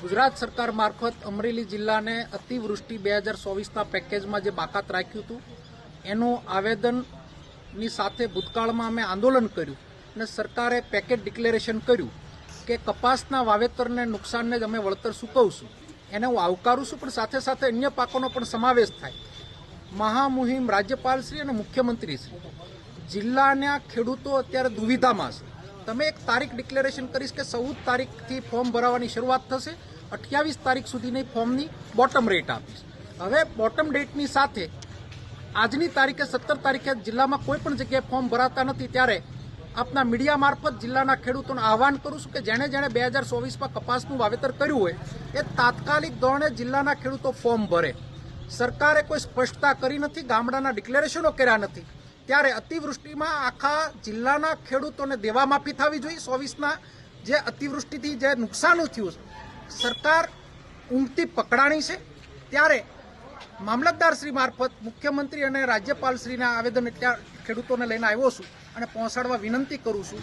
ગુજરાત સરકાર મારફત અમરેલી જિલ્લાને અતિવૃષ્ટિ બે હજાર ચોવીસના પેકેજમાં જે બાકાત રાખ્યું હતું, એનું આવેદનની સાથે ભૂતકાળમાં અમે આંદોલન કર્યું અને સરકારે પેકેજ ડિક્લેરેશન કર્યું કે કપાસના વાવેતરને નુકસાનને જ અમે વળતર ચૂકવશું. એને હું આવકારું છું, પણ સાથે સાથે અન્ય પાકોનો પણ સમાવેશ થાય. મહામુહિમ રાજ્યપાલશ્રી અને મુખ્યમંત્રીશ્રી. જિલ્લાના ખેડૂતો અત્યારે દુવિધામાં છે. તમે એક તારીખ ડિક્લેરેશન કરીશ કે ચૌદ તારીખથી ફોર્મ ભરાવાની શરૂઆત થશે, અઠ્યાવીસ તારીખ સુધીની ફોર્મની બોટમ રેટ આપીશ. હવે બોટમ ડેટની સાથે આજની તારીખે સત્તર તારીખે જિલ્લામાં કોઈ પણ જગ્યાએ ફોર્મ ભરાતા નથી, ત્યારે આપના મીડિયા મારફત જિલ્લાના ખેડૂતોને આહવાન કરું છું કે જેણે જેણે બે હજાર ચોવીસમાં કપાસનું વાવેતર કર્યું હોય, એ તાત્કાલિક ધોરણે જિલ્લાના ખેડૂતો ફોર્મ ભરે. સરકારે કોઈ સ્પષ્ટતા કરી નથી, ગામડાના ડિક્લેરેશનો કર્યા નથી. ત્યારે અતિવૃષ્ટિમાં આખા જિલ્લાના ખેડૂતોને દેવા માફી થવી જોઈએ. ચોવીસના જે અતિવૃષ્ટિથી જે નુકસાન થયું છે, સરકાર ઊંઘતી પકડાણી છે. ત્યારે મામલતદાર શ્રી મારફત મુખ્યમંત્રી અને રાજ્યપાલ શ્રીના આવેદન ખેડૂતોને લઈને આવ્યો છું અને પહોંચાડવા વિનંતી કરું છું.